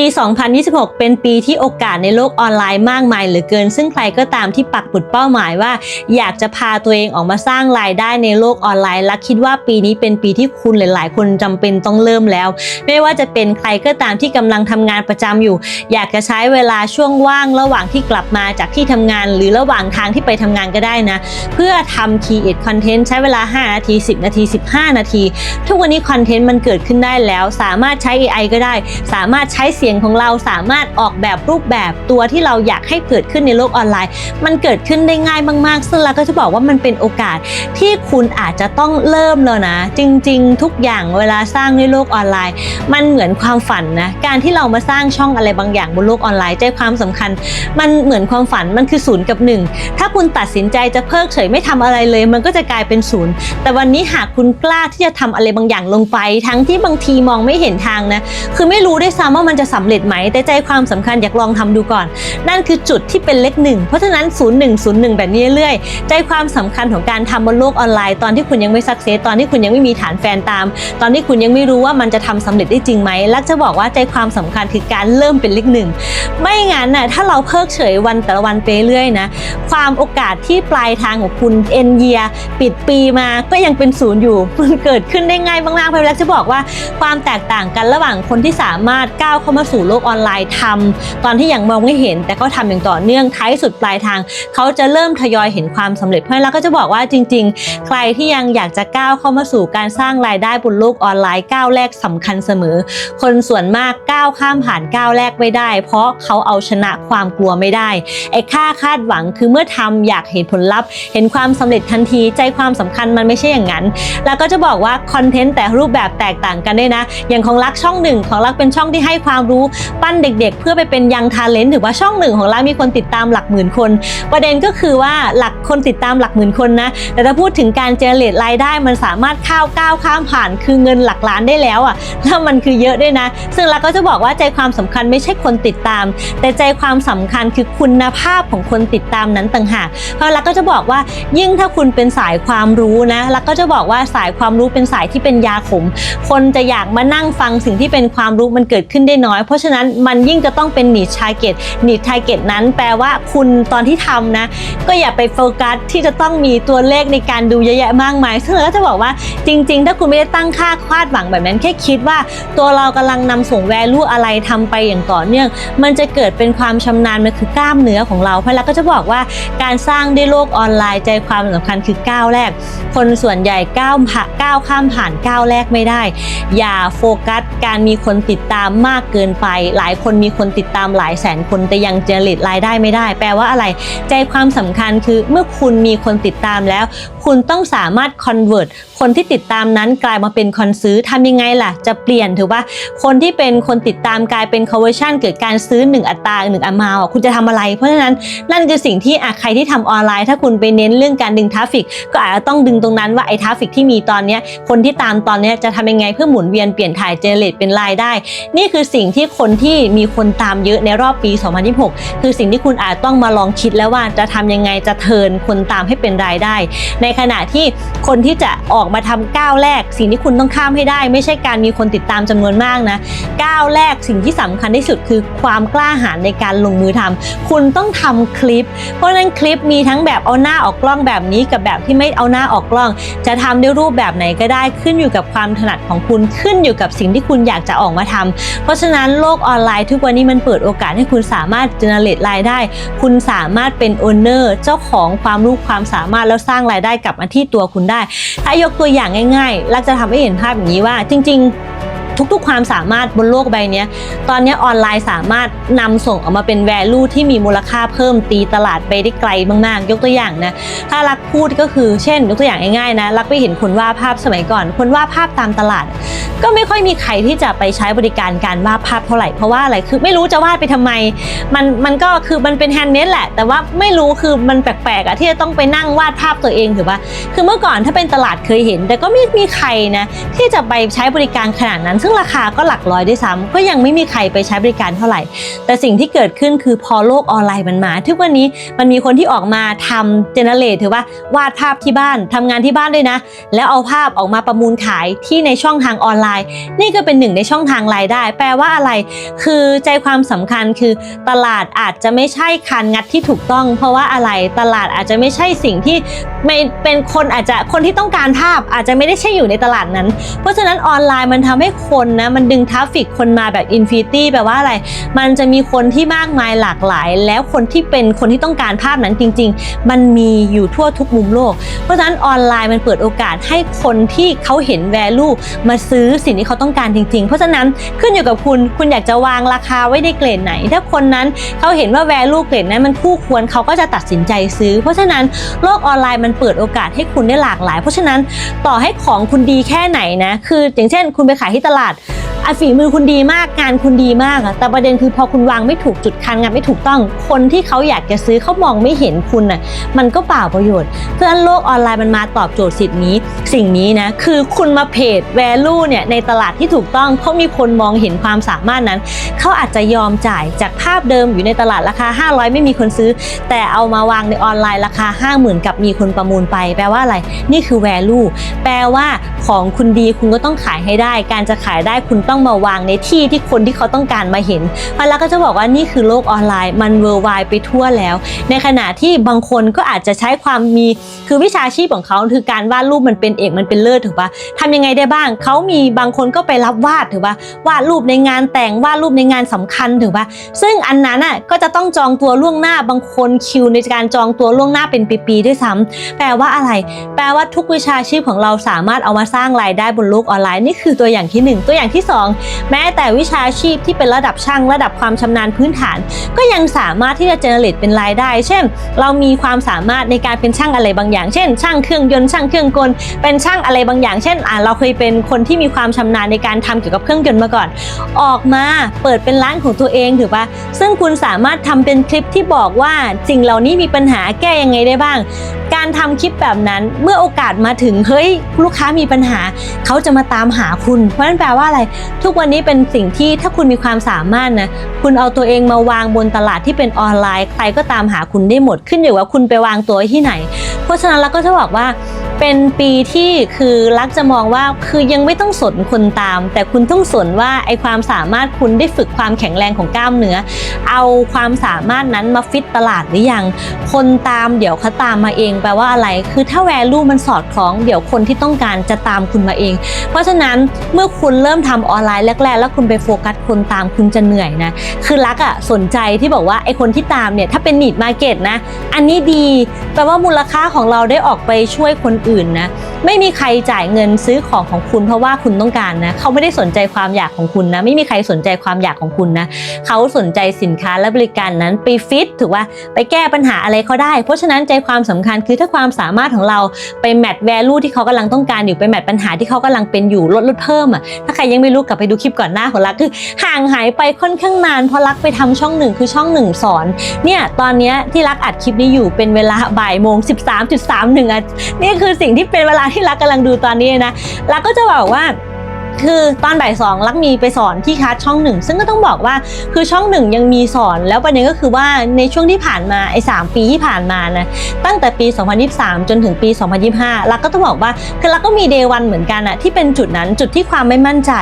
ปี 2026 เป็นปีที่โอกาสในโลกออนไลน์มากมายเหลือเกิน ซึ่งใครก็ตามที่ปักปุดเป้าหมายว่า อยากจะพาตัวเองออกมาสร้างรายได้ในโลกออนไลน์และคิดว่าปีนี้เป็นปีที่คุณหลาย ๆ คนจำเป็นต้องเริ่มแล้ว ไม่ว่าจะเป็นใครก็ตามที่กำลังทำงานประจำอยู่ อยากจะใช้เวลาช่วงว่างระหว่างที่กลับมาจากที่ทำงาน หรือระหว่างทางที่ไปทำงานก็ได้นะ เพื่อทำ create content ใช้เวลา 5 นาที 10 นาที 15 นาที ทุกวันนี้คอนเทนต์มันเกิดขึ้นได้แล้ว สามารถใช้ AI ก็ได้ สามารถใช้เสียงของเราสามารถออกแบบรูปแบบตัวที่เราอยากให้เกิดขึ้นในโลกออนไลน์ มันเกิดขึ้นได้ง่ายมากๆ ซึ่งเราก็จะบอกว่ามันเป็นโอกาสที่คุณอาจจะต้องเริ่มแล้วนะ จริง ๆ ทุกอย่างเวลาสร้างในโลกออนไลน์ มันเหมือนความฝันนะการที่เรามาสร้างช่องอะไรบางอย่างบนโลกออนไลน์ใจความสำคัญ มันเหมือนความฝันมันคือศูนย์กับหนึ่งถ้าคุณตัดสินใจจะเพิกเฉยไม่ทำอะไรเลย มันก็จะกลายเป็นศูนย์แต่วันนี้หากคุณกล้าที่จะทำอะไรบางอย่างลงไป ทั้งที่บางทีมองไม่เห็นทางนะคือไม่รู้ด้วยซ้ำว่ามันจะสำเร็จไหม แต่ใจความสำคัญอยากลองทำดูก่อน นั่นคือจุดที่เป็นเลขหนึ่งเพราะฉะนั้น 0 1 0 1 แบบนี้เรื่อยๆ ใจความสำคัญของการทำบนโลกออนไลน์ ตอนที่คุณยังไม่สักเซสตอนที่คุณยังไม่มีฐานแฟนตาม ตอนที่คุณยังไม่รู้ว่ามันจะทำสำเร็จได้จริงไหมลักจะบอกว่าใจความสำคัญคือการเริ่มเป็นเลขหนึ่งไม่งั้นน่ะถ้าเราเพิกเฉยวันแต่ละวันไปเรื่อยนะความโอกาสที่ปลายทางของคุณเอ็นเยียปิดปีมาก็ยังเป็นศูนย์อยู่มันเกิดขึ้นได้ง่ายมากๆเพราะฉะนั้นจะบอกว่าความแตกต่างกันระหว่างคนที่สามารถก้าวเข้ามาสู่โลกออนไลน์ทำตอนที่ยังมองไม่เห็น แต่เขาทำอย่างต่อเนื่องท้ายสุดปลายทาง เขาจะเริ่มทยอยเห็นความสำเร็จเพราะฉะนั้นเราก็จะบอกว่าจริง ๆ ใครที่ยังอยากจะก้าวเข้ามาสู่การสร้างรายได้บนโลกออนไลน์ก้าวแรกสำคัญเสมอ คนส่วนมากก้าวข้ามผ่านก้าวแรกไม่ได้ เพราะเขาเอาชนะความกลัวไม่ได้ไอ้ค่าคาดหวังคือเมื่อทำอยากเห็นผลลัพธ์ เห็นความสำเร็จทันทีใจความสำคัญมันไม่ใช่อย่างนั้น แล้วก็จะบอกว่าคอนเทนต์แต่รูปแบบแตกต่างกันด้วยนะ อย่างของรักช่องหนึ่งของรักเป็นช่องที่ให้ความรู้ปั้นเด็กๆ เพื่อไปเป็นยังทาเลนต์ถือว่าช่องหนึ่งของรักมีคนติดตามหลักหมื่นคน ประเด็นก็คือว่าหลักคนติดตามหลักหมื่นคนนะ แต่ถ้าพูดถึงการเจเนเรตรายได้มันสามารถข้าวก้าวข้ามผ่าน คือเงินหลักล้านได้แล้วอะแล้วมันคือเยอะด้วยนะ ซึ่งเราก็จะบอกว่าใจความสำคัญไม่ใช่คนติดตาม แต่ใจความสำคัญคือคุณภาพของคนติดตามนั้นต่างหากเพราะเราก็จะบอกว่ายิ่งถ้าคุณเป็นสายความรู้นะเราก็จะบอกว่าสายความรู้เป็นสายที่เป็นยาขม คนจะอยากมานั่งฟังสิ่งที่เป็นความรู้มันเกิดขึ้นได้น้อยเพราะฉะนั้นมันยิ่งจะต้องเป็นนิชาเกตนิชาเกตนั้น แปลว่าคุณตอนที่ทำนะ ก็อย่าไปโฟกัสที่จะต้องมีตัวเลขในการดูเยอะแยะมากมายซึ่งเราก็จะบอกว่าจริง ๆ ถ้าคุณไม่ได้ตั้งค่าคาดหวังแบบนั้นแค่คิดว่า ตัวเรากำลังนำส่งแวลูอะไรทำไปอย่างต่อเนื่อง มันจะเกิดเป็นความชำนาญมันคือกล้ามเนื้อของเราเพราะเราก็จะบอกว่าการสร้างด้วยโลกออนไลน์ใจความสำคัญคือก้าวแรก คนส่วนใหญ่ก้าวผ่าก้าวข้ามผ่านก้าวแรกไม่ได้ อย่าโฟกัสการมีคนติดตามมากเกินไป หลายคนมีคนติดตามหลายแสนคนแต่ยังเจริญรายได้ไม่ได้ แปลว่าอะไร ใจความสำคัญคือเมื่อคุณมีคนติดตามแล้ว คุณต้องสามารถ convert คนที่ติดตามนั้นกลายมาเป็นคนซื้อทำยังไงล่ะ จะเปลี่ยนถือว่าคนที่เป็นคนติดตามกลายเป็น conversion เกิดการซื้อ 1 อัตรา1 amount อะคุณจะทำอะไร เพราะฉะนั้นนั่นคือสิ่งที่ใครที่ทำออนไลน์ ถ้าคุณไปเน้นเรื่องการดึงทราฟฟิกก็อาจจะต้องดึงตรงนั้นว่าไอ้ทราฟฟิกที่มีตอนนี้คนที่ตามตอนนี้จะทำยังไงเพื่อหมุนเวียนเปลี่ยนถ่ายเจเนเรตเป็นรายได้ นี่คือสิ่งที่คนที่มีคนตามเยอะในรอบปี 2026 คือสิ่งที่คุณอาจต้องมาลองคิดแล้วว่าจะทำยังไงจะเทินคนตามให้เป็นรายได้ ในขณะที่คนที่จะออกมาทำก้าวแรก สิ่งที่คุณต้องข้ามให้ได้ ไม่ใช่การมีคนติดตามจำนวนมากนะก้าวแรกสิ่งที่สำคัญที่สุดคือความกล้าหาญในการลงมือทำคุณต้องทำคลิป เพราะฉะนั้นคลิปมีทั้งแบบเอาหน้าออกกล้องแบบนี้กับแบบที่ไม่เอาหน้าออกกล้อง จะทำด้วยรูปแบบไหนก็ได้ขึ้นอยู่กับความถนัดของคุณขึ้นอยู่กับสิ่งที่คุณอยากจะออกมาทำเพราะฉะนั้นโลกออนไลน์ทุกวันนี้มันเปิดโอกาสให้คุณสามารถ generate รายได้ คุณสามารถเป็น owner เจ้าของความรู้ความสามารถแล้วสร้างรายได้กลับมาที่ตัวคุณได้ถ้ายกตัวอย่างง่ายๆลักจะทำให้เห็นภาพอย่างนี้ว่า จริง ๆ ทุกๆ ความสามารถบนโลกใบนี้ตอนนี้ออนไลน์สามารถนำส่งออกมาเป็น value ที่มีมูลค่าเพิ่มตีตลาดไปได้ไกลมากๆ ยกตัวอย่างนะถ้ารักพูดก็คือเช่น ยกตัวอย่างง่ายๆนะรักไปเห็นคนวาดภาพสมัยก่อน คนวาดภาพตามตลาด ก็ไม่ค่อยมีใครที่จะไปใช้บริการการวาดภาพเท่าไหร่เพราะว่าอะไรคือไม่รู้จะวาดไปทำไม มันมันก็คือมันเป็นแฮนด์เมดแหละ แต่ว่าไม่รู้คือมันแปลกๆอะที่จะต้องไปนั่งวาดภาพตัวเองถือว่าคือเมื่อก่อนถ้าเป็นตลาดเคยเห็น แต่ก็ไม่มีใครนะที่จะไปใช้บริการขนาดนั้นซึ่งซึ่งราคาก็หลักร้อยด้วยซ้ำก็ยังไม่มีใครไปใช้บริการเท่าไหร่ แต่สิ่งที่เกิดขึ้นคือพอโลกออนไลน์มันมา ทุกวันนี้มันมีคนที่ออกมาทำเจเนเรตถือว่าวาดภาพที่บ้านทำงานที่บ้านด้วยนะ แล้วเอาภาพออกมาประมูลขายที่ในช่องทางออนไลน์ นี่ก็เป็นหนึ่งในช่องทางรายได้ แปลว่าอะไร คือใจความสำคัญคือตลาดอาจจะไม่ใช่การงัดที่ถูกต้อง เพราะว่าอะไรตลาดอาจจะไม่ใช่สิ่งที่ไม่เป็นคนอาจจะคนที่ต้องการภาพอาจจะไม่ได้ใช่อยู่ในตลาดนั้น เพราะฉะนั้นออนไลน์มันทำให้คนนะ มันดึงทราฟฟิกคนมาแบบอินฟินิตี้แปลว่าอะไร มันจะมีคนที่มากมายหลากหลาย แล้วคนที่เป็นคนที่ต้องการภาพนั้นจริง ๆ มันมีอยู่ทั่วทุกมุมโลก เพราะฉะนั้นออนไลน์มันเปิดโอกาสให้คนที่เขาเห็น value มาซื้อสิ่งที่เขาต้องการจริง ๆ เพราะฉะนั้นขึ้นอยู่กับคุณคุณอยากจะวางราคาไว้ในเกรดไหน ถ้าคนนั้นเขาเห็นว่า value เกรดนั้นมันคู่ควรเขาก็จะตัดสินใจซื้อ เพราะฉะนั้นโลกออนไลน์มันเปิดโอกาสให้คุณได้หลากหลาย เพราะฉะนั้นต่อให้ของคุณดีแค่ไหนนะ คืออย่างเช่น คุณไปขายที่ตลาดอะฝีมือคุณดีมากงานคุณดีมากอะแต่ประเด็นคือพอคุณวางไม่ถูกจุดคันงานไม่ถูกต้อง คนที่เขาอยากจะซื้อเขามองไม่เห็นคุณน่ะมันก็เปล่าประโยชน์ เพราะฉะนั้นโลกออนไลน์มันมาตอบโจทย์สิทธิ์นี้ สิ่งนี้นะคือคุณมาเพจ value เนี่ยในตลาดที่ถูกต้องเขามีคนมองเห็นความสามารถนั้น เขาอาจจะยอมจ่ายจากภาพเดิมอยู่ในตลาดราคา 500 ไม่มีคนซื้อ แต่เอามาวางในออนไลน์ราคา 50,000 กับมีคนประมูลไป แปลว่าอะไรนี่คือ value แปลว่าของคุณดีคุณก็ต้องขายให้ได้ การจะขายได้คุณต้องมาวางในที่ที่คนที่เขาต้องการมาเห็นพันแล้วก็จะบอกว่านี่คือโลกออนไลน์มันเวอร์ไวไปทั่วแล้ว ในขณะที่บางคนก็อาจจะใช้ความมีคือวิชาชีพของเขาคือการวาดรูปมันเป็นเอกมันเป็นเลิศถูกปะทำยังไงได้บ้างเขามีบางคนก็ไปรับวาดถือปะวาดรูปในงานแต่งวาดรูปในงานสำคัญถือปะซึ่งอันนั้นอะก็จะต้องจองตัวล่วงหน้าบางคนคิวในการจองตัวล่วงหน้าเป็นปีๆด้วยซ้ำแปลว่าอะไร แปลว่าทุกวิชาชีพของเราสามารถเอามาสร้างรายได้บนโลกออนไลน์นี่คือตัวอย่างที่หนึ่งตัวอย่างที่สองแม้แต่วิชาชีพที่เป็นระดับช่างระดับความชำนาญพื้นฐาน ก็ยังสามารถที่จะเจเนเรตเป็นรายได้ เช่น เรามีความสามารถในการเป็นช่างอะไรบางอย่าง เช่น ช่างเครื่องยนต์ช่างเครื่องกล เป็นช่างอะไรบางอย่าง เช่นอ่าเราเคยเป็นคนที่มีความชำนาญในการทำเกี่ยวกับเครื่องยนต์มาก่อน ออกมาเปิดเป็นร้านของตัวเองถือปะซึ่งคุณสามารถทำเป็นคลิปที่บอกว่าสิ่งเหล่านี้มีปัญหาแก้ยังไงได้บ้าง การทำคลิปแบบนั้นเมื่อโอกาสมาถึงเฮ้ยลูกค้ามีปัญหา เขาจะมาตามหาคุณเพราะฉะนั้นแปลว่าอะไร ทุกวันนี้เป็นสิ่งที่ถ้าคุณมีความสามารถนะ คุณเอาตัวเองมาวางบนตลาดที่เป็นออนไลน์ ใครก็ตามหาคุณได้หมดขึ้นอยู่ว่าคุณไปวางตัวที่ไหน เพราะฉะนั้นเราก็จะบอกว่า เป็นปีที่คือรักจะมองว่าคือยังไม่ต้องสนคนตาม แต่คุณต้องสนว่าไอความสามารถคุณได้ฝึกความแข็งแรงของกล้ามเนื้อ เอาความสามารถนั้นมาฟิตตลาดหรือยัง คนตามเดี๋ยวเขาตามมาเองแปลว่าอะไร คือถ้าแวลูมันสอดคล้องเดี๋ยวคนที่ต้องการจะตามคุณมาเอง เพราะฉะนั้นเมื่อคุณเริ่มทำออนไลน์แรกๆ แล้วคุณไปโฟกัสคนตามคุณจะเหนื่อยนะคือรักอะสนใจที่บอกว่าไอคนที่ตามเนี่ยถ้าเป็นนิดมาเก็ตนะ อันนี้ดีแปลว่ามูลค่าของเราได้ออกไปช่วยคนอื่นนะไม่มีใครจ่ายเงินซื้อของของคุณเพราะว่าคุณต้องการนะเขาไม่ได้สนใจความอยากของคุณนะไม่มีใครสนใจความอยากของคุณนะเขาสนใจสินค้าและบริการนั้นไปฟิตถือว่าไปแก้ปัญหาอะไรเขาได้ เพราะฉะนั้นใจความสำคัญคือถ้าความสามารถของเราไปแมทแวลูที่เขากำลังต้องการอยู่ไปแมทปัญหาที่เขากำลังเป็นอยู่ลดลดเพิ่มอะถ้าใครยังไม่รู้กลับไปดูคลิปก่อนหน้าของรักคือห่างหายไปค่อนข้างนานเพราะรักไปทำช่องหนึ่งคือช่องหนึ่งสอนเนี่ยตอนนี้ที่รักอัดคลิปนี้อยู่เป็นเวลาบ่ายโมง13.31อะนี่คือสิ่งที่เป็นเวลาที่รักกำลังดูตอนนี้นะรักก็จะบอกว่า คือตอนบ่ายสองลักมีไปสอนที่คัสช่องหนึ่งซึ่งก็ต้องบอกว่าคือช่องหนึ่งยังมีสอน แล้วประเด็นก็คือว่าในช่วงที่ผ่านมาไอ้สปีที่ผ่านมานะตั้งแต่ปี 2023 จนถึงปี 2025 ลักก็ต้องบอกว่าคือลักก็มีเดย์วันเหมือนกันอะที่เป็นจุดนั้นจุดที่ความไม่มั่นใจ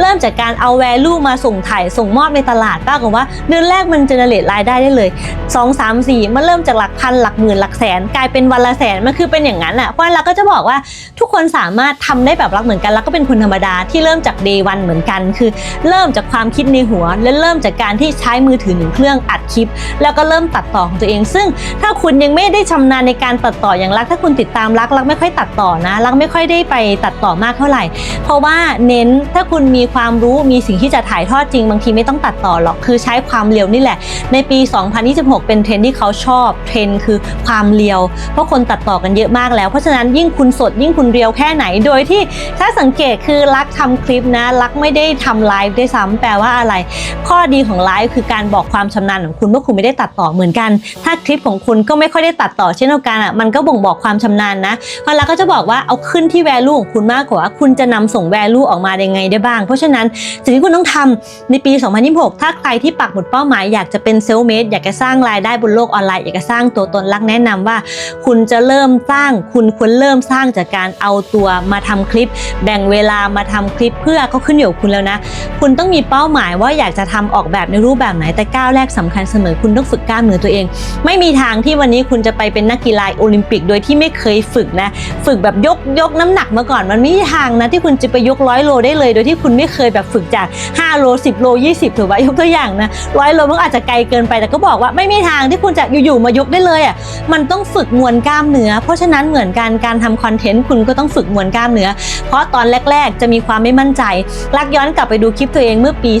เริ่มจากการเอาแวลูมาส่งถ่ายส่งมอบในตลาดป้ากฏว่าเดือนแรกมันเจเนเรตรายได้ได้เลย 2 3 4 มันเริ่มจากหลักพันหลักหมื่นหลักแสน กลายเป็นวันละแสนมันคือเป็นอย่างนั้นอะเพราะฉะนั้นเราก็จะบอกว่าทุกคนสามารถทำได้แบบรักเหมือนกันล้วก็เป็นคนธรรมดาที่เริ่มจาก day one เหมือนกัน คือเริ่มจากความคิดในหัว และเริ่มจากการที่ใช้มือถือหนึ่งเครื่องอัดคลิป แล้วก็เริ่มตัดต่อของตัวเอง ซึ่งถ้าคุณยังไม่ได้ชำนาญในการตัดต่ออย่างรัก ถ้าคุณติดตามรักรักไม่ค่อยตัดต่อนะรักไม่ค่อยได้ไปตัดต่อมากเท่าไหร่ เพราะว่าเน้นถ้าคุณมีความรู้มีสิ่งที่จะถ่ายทอดจริง บางทีไม่ต้องตัดต่อหรอกคือใช้ความเร็วนี่แหละ ในปี 2026 เป็นเทรนด์ที่เขาชอบเทรนด์คือความเรียวเพราะคนตัดต่อกันเยอะมากแล้ว เพราะฉะนั้นยิ่งคุณสดยิ่งคุณเรียวแค่ไหนโดยที่ถ้าสังเกตคือรักทำคลิปนะลักไม่ได้ทำไลฟ์ด้วยซ้ำแปลว่าอะไร ข้อดีของไลฟ์คือการบอกความชำนาญของคุณว่าคุณไม่ได้ตัดต่อเหมือนกัน ถ้าคลิปของคุณก็ไม่ค่อยได้ตัดต่อเช่นเดียวกันอะมันก็บ่งบอกความชำนาญนะเพราะลักก็จะบอกว่าเอาขึ้นที่ value ของคุณมากกว่าคุณจะนำส่ง value ออกมาได้ไงได้บ้าง เพราะฉะนั้นสิ่งที่คุณต้องทำในปี 2026 ถ้าใครที่ปักหมุดเป้าหมายอยากจะเป็นเซลเมดอยากจะสร้างรายได้บนโลกออนไลน์อยากจะสร้างตัวตนลักแนะนำว่า คุณจะเริ่มสร้างคุณควรเริ่มสร้างจากการเอาตัวมาทำคลิป แบ่งเวลามาทำคลิปเพื่อก็ขึ้นอยู่กับคุณแล้วนะ คุณต้องมีเป้าหมายว่าอยากจะทำออกแบบในรูปแบบไหนแต่ก้าวแรกสำคัญเสมอคุณต้องฝึกกล้ามเนื้อตัวเอง ไม่มีทางที่วันนี้คุณจะไปเป็นนักกีฬาโอลิมปิก โดยที่ไม่เคยฝึกนะ ฝึกแบบยกยกน้ำหนักมาก่อน มันไม่มีทางนะที่คุณจะไปยกร้อยโลได้เลย โดยที่คุณไม่เคยแบบฝึกจาก 5 โล 10 โล 20ถือว่ายกตัวอย่างนะร้อยโลมันอาจจะไกลเกินไปแต่ก็บอกว่าไม่มีทางที่คุณจะอยู่ๆมายกได้เลยอะมันต้องฝึกมวลกล้ามเนื้อเพราะฉะนั้นเหมือนกันการทำคอนเทนต์คุณก็ต้องฝึกมวลกล้ามเนื้อเพราะตอนแรก ๆ จะมีความไไม่มั่นใจ รักย้อนกลับไปดูคลิปตัวเองเมื่อปี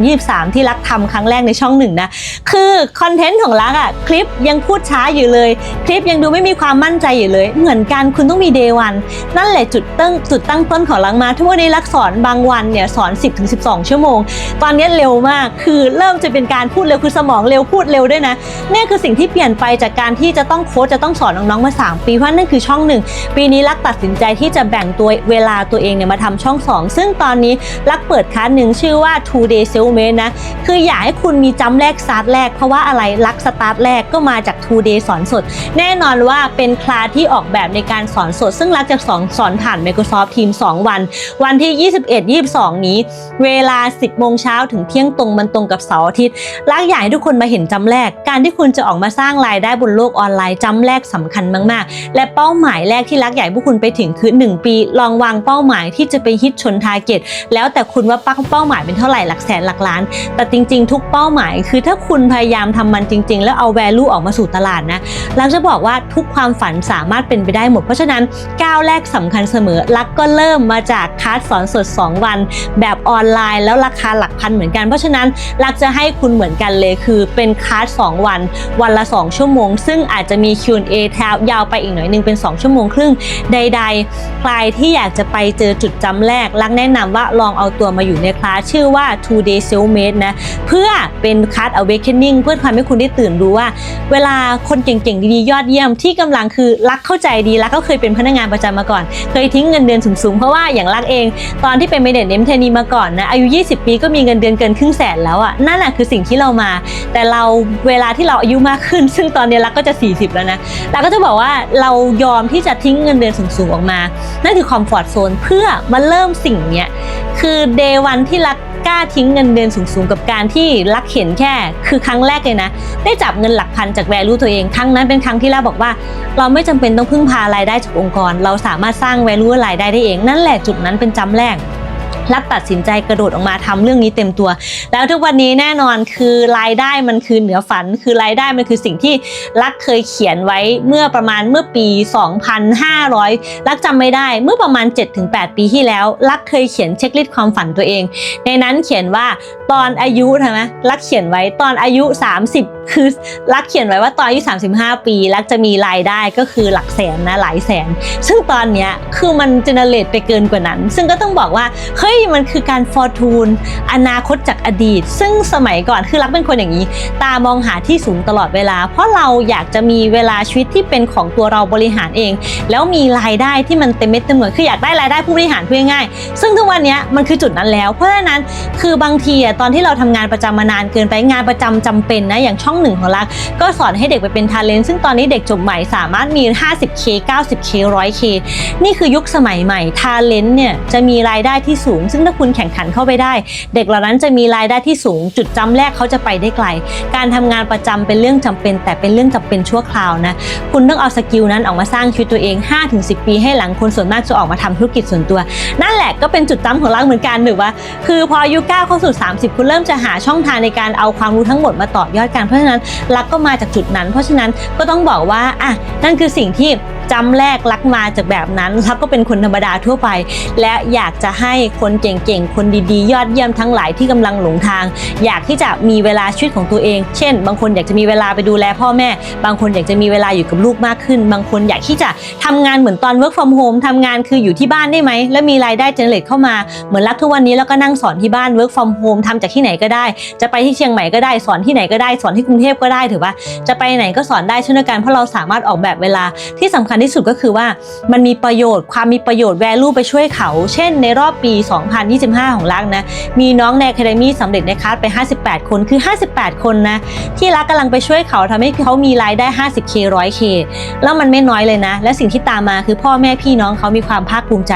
2023 ที่รักทำครั้งแรกในช่องหนึ่งนะ คือคอนเทนต์ของรักอะคลิปยังพูดช้าอยู่เลย คลิปยังดูไม่มีความมั่นใจอยู่เลย เหมือนกันคุณต้องมีเดย์วันนั่นแหละจุดตั้งจุดตั้งต้นของรักมาทุกวันนี้รักสอนบางวันเนี่ยสอน 10-12 ชั่วโมง ตอนนี้เร็วมากคือเริ่มจะเป็นการพูดเร็วคือสมองเร็วพูดเร็วด้วยนะเนี่ยคือสิ่งที่เปลี่ยนไปจากการที่จะต้องโค้ชจะต้องสอนน้องๆมา 3 ปีเพราะนั่นคือช่องหนึ่งปีนี้รักตัดสินใจที่จะแบ่งตัวเวลาตัวเองเนี่ยมาทำช่อง 2ซึ่งตอนนี้รักเปิดคลาสหนึ่งชื่อว่า two day s e l m a d e นะ คืออยากให้คุณมีจำแรกสตาร์ทแรก เพราะว่าอะไรรักสตาร์ทแรกก็มาจาก two day สอนสด แน่นอนว่าเป็นคลาสที่ออกแบบในการสอนสด ซึ่งรักจะสอนสอนผ่าน Microsoft Teams 2 วัน วันที่ 21 22 นี้ เวลา 10 โมงเช้าถึงเที่ยงตรงมันตรงกับเสาร์อาทิตย์รักอยากให้ทุกคนมาเห็นจำแรก การที่คุณจะออกมาสร้างรายได้บนโลกออนไลน์จำแรกสำคัญมาก ๆ และเป้าหมายแรกที่รักอยากให้พวกคุณไปถึงคือ 1 ปี ลองวางเป้าหมายที่จะไปฮิตชนทาร์เก็ตแล้วแต่คุณว่าเป้าหมายเป็นเท่าไหร่หลักแสนหลักล้าน แต่จริง ๆ ทุกเป้าหมายคือถ้าคุณพยายามทำมันจริง ๆ แล้วเอา value ออกมาสู่ตลาดนะรักจะบอกว่าทุกความฝันสามารถเป็นไปได้หมด เพราะฉะนั้นก้าวแรกสำคัญเสมอรักก็เริ่มมาจากคลาสสอนสด 2 วัน แบบออนไลน์แล้วราคาหลักพันเหมือนกัน เพราะฉะนั้นรักจะให้คุณเหมือนกันเลยคือเป็นคลาส2วัน วันละ 2 ชั่วโมง ซึ่งอาจจะมี Q&A แถวยาวไปอีกหน่อยหนึงเป็น 2 ชั่วโมงครึ่งใด ๆ ใครที่อยากจะไปเจอจุดจำแรกักแนะนำว่าลองเอาตัวมาอยู่ในคลาสชื่อว่า two day Self m a d e นะ เพื่อเป็นคลาส awakening เพื่อทำให้คุณได้ตื่นรู้ว่า เวลาคนเก่งๆ ดีๆ ยอดเยี่ยมที่กำลังคือรักเข้าใจดีรักก็เคยเป็นพนักงานประจำมาก่อน เคยทิ้งเงินเดือนสูงๆ เพราะว่าอย่างรักเอง ตอนที่เป็นเมเดนเนมเทนีมาก่อนนะอายุ 20 ปีก็มีเงินเดือนเกินครึ่งแสนแล้วอะ่ะนั่นแหละคือสิ่งที่เรามา แต่เราเวลาที่เราอายุมากขึ้น ซึ่งตอนนี้รักก็จะ 40 แล้วนะรักก็จะบอกว่าเรายอมที่จะทิ้งเงินเดือนสูงๆออกมา นั่นคือคอมฟอร์ทโซนเพื่อมาเริ่มสิ่งเนี้ยคือเดวันที่รักกล้าทิ้งเงินเดือนสูงๆ กับการที่รักเห็นแค่ คือครั้งแรกเลยนะ ได้จับเงินหลักพันจากแวลูตัวเอง ครั้งนั้นเป็นครั้งที่รักบอกว่า เราไม่จำเป็นต้องพึ่งพารายได้จากองค์กร เราสามารถสร้างแวลูรายได้ได้เอง นั่นแหละจุดนั้นเป็นจำแรก รักตัดสินใจกระโดดออกมาทำเรื่องนี้เต็มตัว แล้วทุกวันนี้แน่นอนคือรายได้มันคือเหนือฝัน คือรายได้มันคือสิ่งที่รักเคยเขียนไว้เมื่อประมาณเมื่อปี 2,500 รักจำไม่ได้เมื่อประมาณ 7-8 ปีที่แล้วรักเคยเขียนเช็คลิสต์ความฝันตัวเอง ในนั้นเขียนว่าตอนอายุใช่ไหมรักเขียนไว้ตอนอายุ 30คือรักเขียนไว้ว่าตอนอายุ35 ปี รักจะมีรายได้ก็คือหลักแสนนะหลายแสน ซึ่งตอนเนี้ยคือมันเจเนเรตไปเกินกว่านั้น ซึ่งก็ต้องบอกว่าเฮ้ยมันคือการฟอร์ทูนอนาคตจากอดีต ซึ่งสมัยก่อนคือรักเป็นคนอย่างนี้ ตามองหาที่สูงตลอดเวลา เพราะเราอยากจะมีเวลาชีวิตที่เป็นของตัวเราบริหารเอง แล้วมีรายได้ที่มันเต็มเม็ดเต็มหน่วยคืออยากได้รายได้ผู้บริหารเพูดง่าย ซึ่งทุกวันนี้มันคือจุดนั้นแล้ว เพราะฉะนั้นคือบางทีอะตอนที่เราทำงานประจำมานานเกินไปงานประจำจำเป็นนะอย่างช่องหนึ่งของรัก ก็สอนให้เด็กไปเป็นทาเลนต์ซึ่งตอนนี้เด็กจบใหม่สามารถมี 50k 90k 100k นี่คือยุคสมัยใหม่ทาเลนต์เนี่ยจะมีรายได้ที่สูง ซึ่งถ้าคุณแข่งขันเข้าไปได้ เด็กเหล่านั้นจะมีรายได้ที่สูง จุดจำแรกเขาจะไปได้ไกล การทำงานประจำเป็นเรื่องจำเป็น แต่เป็นเรื่องจำเป็นชั่วคราวนะคุณต้องเอาสกิลนั้นออกมาสร้างชีวิตตัวเอง 5-10 ปีให้หลังคนส่วนมากจะออกมาทำธุรกิจส่วนตัว นั่นแหละก็เป็นจุดจำของรักเหมือนกันหรือว่า คือพออายุ9เข้าสู่ 30 คุณเริ่มจะหาช่องทางในการเอาความรู้ทั้งหมดมาต่อยอดกันเพราะฉะนั้นรักก็มาจากจุดนั้น เพราะฉะนั้นก็ต้องบอกว่าอะนั่นคือสิ่งที่จำแรกรักมาจากแบบนั้น แล้วก็เป็นคนธรรมดาทั่วไป และอยากจะให้คนเก่งๆ คนดีๆ ยอดเยี่ยมทั้งหลายที่กำลังหลงทาง อยากที่จะมีเวลาชีวิตของตัวเอง เช่น บางคนอยากจะมีเวลาไปดูแลพ่อแม่ บางคนอยากจะมีเวลาอยู่กับลูกมากขึ้น บางคนอยากที่จะทำงานเหมือนตอน work from home ทำงานคืออยู่ที่บ้านได้ไหม แล้วมีรายได้เจเนเรตเข้ามาเหมือนรักทุกวันนี้แล้วก็นั่งสอนที่บ้าน work from home ทำจากที่ไหนก็ได้ จะไปที่เชียงใหม่ก็ได้สอนที่ไหนก็ได้สอนที่กรุงเทพก็ได้ถือว่าจะไปไหนก็สอนได้เช่นเดียวกันเพราะเราสามารถออกแบบเวลาที่สำคัญที่สุดก็คือว่ามันมีประโยชน์ความมีประโยชน์ value ไปช่วยเขา เช่นในรอบปี 2025 ของรักนะ มีน้องใน Academy สำเร็จในคลาสไป 58 คนคือ 58 คนนะ ที่รักกำลังไปช่วยเขาทำให้เขามีรายได้ 50k 100k แล้วมันไม่น้อยเลยนะ และสิ่งที่ตามมาคือพ่อแม่พี่น้องเขามีความภาคภูมิใจ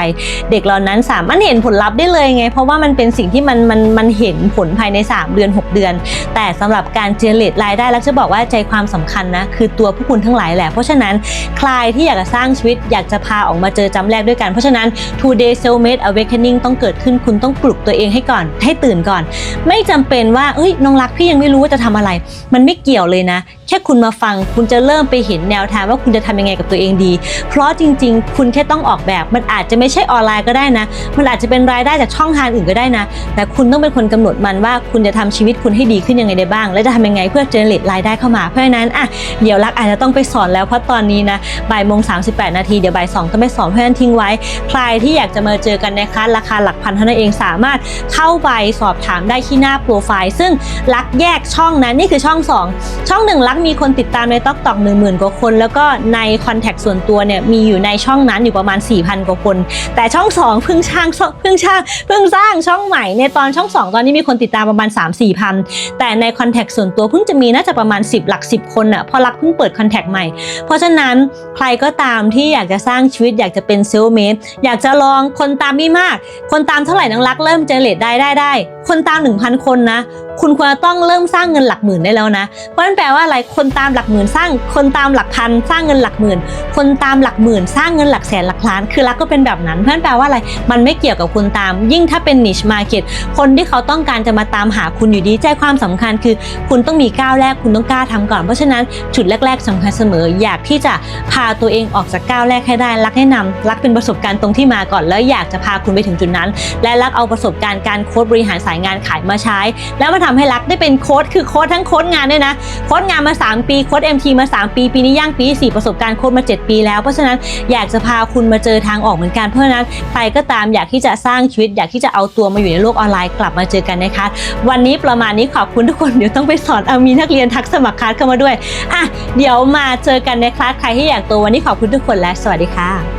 เด็กเหล่านั้นสามารถเห็นผลลัพธ์ได้เลยไง เพราะว่ามันเป็นสิ่งที่มันมันมันเห็นผลภายใน 3 เดือน 6 เดือน แต่สำหรับการเจเนเรตรายได้รักจะบอกว่าใจความสำคัญนะคือตัวผู้คุณทั้งหลายแหละเพราะฉะนั้นใครที่อยากจะสร้างชีวิต อยากจะพาออกมาเจอจำแรกด้วยกัน เพราะฉะนั้น two day soulmate awakening ต้องเกิดขึ้นคุณต้องปลุกตัวเองให้ก่อน ให้ตื่นก่อน ไม่จำเป็นว่าเอ้ยน้องรักพี่ยังไม่รู้ว่าจะทำอะไร มันไม่เกี่ยวเลยนะ แค่คุณมาฟังคุณจะเริ่มไปเห็นแนวทางว่าคุณจะทำยังไงกับตัวเองดี เพราะจริง ๆ คุณแค่ต้องออกแบบมันอาจจะไม่ใช่ออนไลน์ก็ได้นะ มันอาจจะเป็นรายได้จากช่องทางอื่นก็ได้นะ แต่คุณต้องเป็นคนกำหนดมันว่าคุณจะทำชีวิตคุณให้ดีขึ้นยังไงได้บ้าง และจะทำยังไงเพื่อเจเนเรตรายได้เข้ามาเพราะฉะนั้นอะเดี๋ยวรักอาจจะต้องไปสอนแล้วเพราะตอนนี้นะบ่ายโมงสามสิบแปดนาที เดี๋ยวบ่ายสองต้องไปสอนเพราะฉะนั้นทิ้งไว้ ใครที่อยากจะมาเจอกันในคลาสราคาหลักพันเท่านั้นเองสามารถเข้าไปสอบถามได้ที่หน้าโปรไฟล์ ซึ่งรักแยกช่องนะนี่คือช่อง 2 ช่องหนึ่งรักมีคนติดตามในต๊อกตอกหนึ่งหมื่นกว่าคน แล้วก็ในคอนแทคส่วนตัวเนี่ยมีอยู่ในช่องนั้นอยู่ประมาณ 4,000 กว่าคน แต่ช่อง 2 เพิ่งสร้างเพิ่งสร้างเพิ่งสร้างช่องใหม่ในตอนช่อง 2 ตอนนี้มีคนติดตามประมาณ 3 4พันแต่ในคอนแทคส่วนตัวเพิ่งจะมีน่าจะประมาณ 10 หลัก 10 คนอะพราะรักเพิ่งเปิดคอนแทคใหม่ เพราะฉะนั้นใครก็ตามที่อยากจะสร้างชีวิตอยากจะเป็นเซลเมดอยากจะลองคนตามไม่มาก คนตามเท่าไหร่นังรักเริ่มเจเนเรตได้ได้ได้ คนตาม 1,000 คนนะ คุณควรต้องเริ่มสร้างเงินหลักหมื่นได้แล้วนะ เพราะนั่นแปลว่าอะไรคนตามหลักหมื่นสร้างคนตามหลักพันสร้างเงินหลักหมื่น คนตามหลักหมื่น สร้างเงินหลักแสนหลักล้าน คือรักก็เป็นแบบนั้นเพราะนั่นแปลว่าอะไรมันไม่เกี่ยวกับคุณตาม ยิ่งถ้าเป็น niche market คนที่เขาต้องการจะมาตามหาคุณอยู่ดีใจความสำคัญคือ คุณต้องมีก้าวแรกคุณต้องกล้าทำก่อน เพราะฉะนั้นจุดแรก ๆสำคัญเสมออยากที่จะพาตัวเองออกจากก้าวแรกให้ได้รักแนะนำรักเป็นประสบการณ์ตรงที่มาก่อน แล้วอยากจะพาคุณไปถึงจุดนั้น และรักเอาประสบการณ์การโค้ดบริหารสายงานขายมาใช้ แล้วมาทำให้รักได้เป็นโค้ดคือโค้ดทั้งโค้ดงานด้วยนะ โค้ดงานมา 3 ปี โค้ด MT มา 3 ปี ปีนี้ย่างปีที่4ประสบการณ์โค้ดมา 7 ปีแล้วเพราะฉะนั้นอยากจะพาคุณมาเจอทางออกเหมือนกันเพราะฉะนั้นใครก็ตามอยากที่จะสร้างชีวิต อยากที่จะเอาตัวมาอยู่ในโลกออนไลน์กลับมาเจอกันนะคะ วันนี้ประมาณนี้ขอบคุณทุกคนเดี๋ยวต้องไปสอนเอามีนักเรียนทักสมัครคลาสเข้ามาด้วยอะเดี๋ยวมาเจอกันในคลาสใครที่อยากตัววันนี้ขอบคุณทุกคนและสวัสดีค่ะ